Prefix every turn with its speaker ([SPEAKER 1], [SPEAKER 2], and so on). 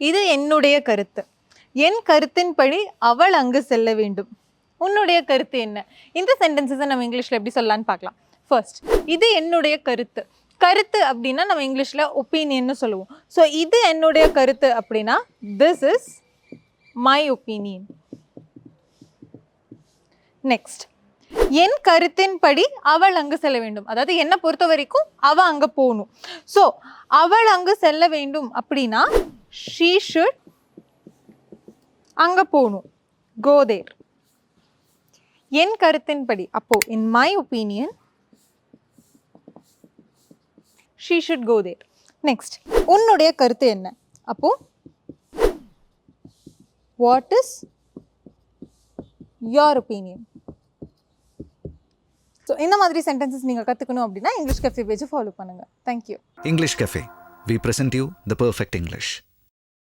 [SPEAKER 1] இது என்னுடைய கருத்து. என் கருத்தின்படி அவள் அங்கு செல்ல வேண்டும். உன்னுடைய கருத்து என்ன? இந்த சென்டென்சஸை நம்ம இங்கிலீஷில் எப்படி சொல்லலாம்னு பார்க்கலாம். ஃபர்ஸ்ட் இது என்னுடைய கருத்து. கருத்து அப்படின்னா நம்ம இங்கிலீஷில் ஒப்பீனியன்னு சொல்லுவோம். ஸோ இது என்னுடைய கருத்து அப்படின்னா this is my opinion next என் கருத்தின்படி அவள் அங்கு செல்ல வேண்டும். அதாவது என்னை பொறுத்த வரைக்கும் அவள் அங்கே போகணும். ஸோ அவள் அங்கு செல்ல வேண்டும் அப்படின்னா ஷீ ஷுட் அங்கே போகணும். கோ தேர் என் கருத்தின்படி அப்போ in my opinion she should go there next உன்னுடைய கருத்து என்ன? அப்போ what is your opinion so இந்த மாதிரி சென்டென்சஸ் நீங்கள் கற்றுக்கணும் அப்படின்னா இங்கிலீஷ் கஃபே பேஜை ஃபாலோ பண்ணுங்கள் thank you
[SPEAKER 2] English cafe we present you the perfect English